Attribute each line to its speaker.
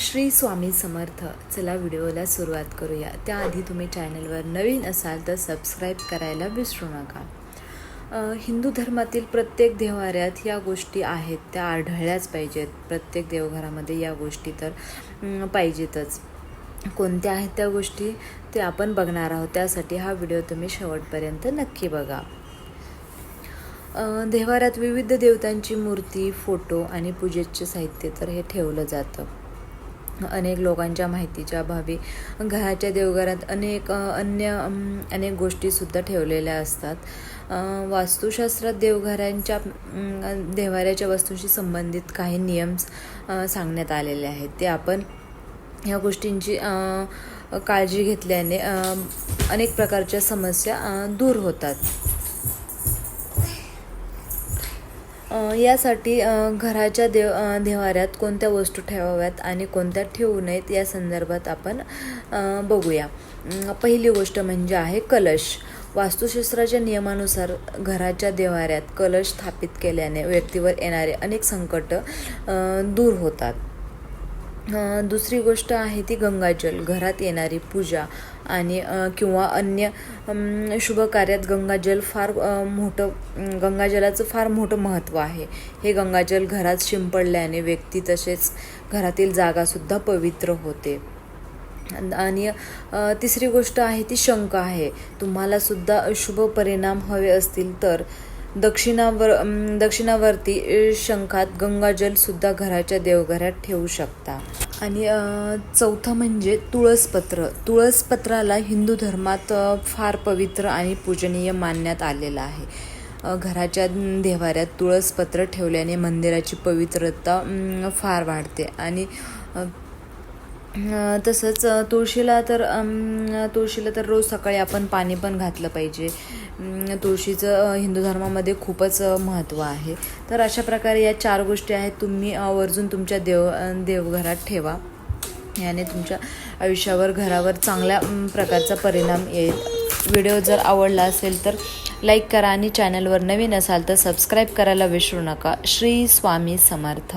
Speaker 1: श्री स्वामी समर्थ. चला व्हिडिओला सुरुवात करूया. त्याआधी तुम्ही चॅनलवर नवीन असाल तर सबस्क्राईब करायला विसरू नका. हिंदू धर्मातील प्रत्येक देवाऱ्यात या गोष्टी आहेत त्या आढळल्याच पाहिजेत. प्रत्येक देवघरामध्ये या गोष्टी तर पाहिजेतच. कोणत्या आहेत त्या गोष्टी ते आपण बघणार आहोत. त्यासाठी हा व्हिडिओ तुम्ही शेवटपर्यंत नक्की बघा. देवाऱ्यात विविध देवतांची मूर्ती फोटो आणि पूजेचे साहित्य तर हे ठेवलं जातं. अनेक लोकांच्या माहितीच्या अभावी घराच्या देवघरात अनेक अन्य अनेक गोष्टीसुद्धा ठेवलेल्या असतात. वास्तुशास्त्रात देवघरांच्या देवाऱ्याच्या वस्तूंशी संबंधित काही नियम सांगण्यात आलेले आहेत. ते आपण ह्या गोष्टींची काळजी घेतल्याने अनेक प्रकारच्या समस्या दूर होतात. यासाठी घराच्या देव देवाऱ्यात कोणत्या वस्तू ठेवाव्यात आणि कोणत्या ठेवू नयेत या संदर्भात आपण बघूया. पहिली गोष्ट म्हणजे आहे कलश. वास्तुशास्त्राच्या नियमानुसार घराच्या देवाऱ्यात कलश स्थापित केल्याने व्यक्तीवर येणारे अनेक संकट दूर होतात. दुसरी गोष्ट आहे ती गंगाजल घरात येणारी पूजा आणि किंवा अन्य शुभ कार्यात गंगाजल फार मोठं गंगाजलाचं फार मोठं महत्त्व आहे. हे गंगाजल घरात शिंपडल्याने व्यक्ती तसेच घरातील जागासुद्धा पवित्र होते. आणि तिसरी गोष्ट आहे ती शंख आहे. तुम्हालासुद्धा शुभ परिणाम हवे असतील तर दक्षिणावर दक्षिणावरती शंखात गंगाजल सुद्धा घराच्या देवघरात ठेवू शकता. आणि चौथं म्हणजे तुळसपत्र. तुळसपत्राला हिंदू धर्मात फार पवित्र आणि पूजनीय मानण्यात आलेलं आहे. घराच्या देवाऱ्यात तुळसपत्र ठेवल्याने मंदिराची पवित्रता फार वाढते. आणि तसंच तुळशीला तर तुळशीला तर रोज सकाळी आपण पाणी पण घातलं पाहिजे. तुळशीचं हिंदू धर्मामध्ये खूपच महत्त्व आहे. तर अशा प्रकारे या चार गोष्टी आहेत. तुम्ही आवर्जून तुमच्या देव देवघरात ठेवा. याने तुमच्या आयुष्यावर घरावर चांगल्या प्रकारचा परिणाम येईल. व्हिडिओ जर आवडला असेल तर लाईक करा आणि चॅनलवर नवीन असाल तर सबस्क्राईब करायला विसरू नका. श्री स्वामी समर्थ.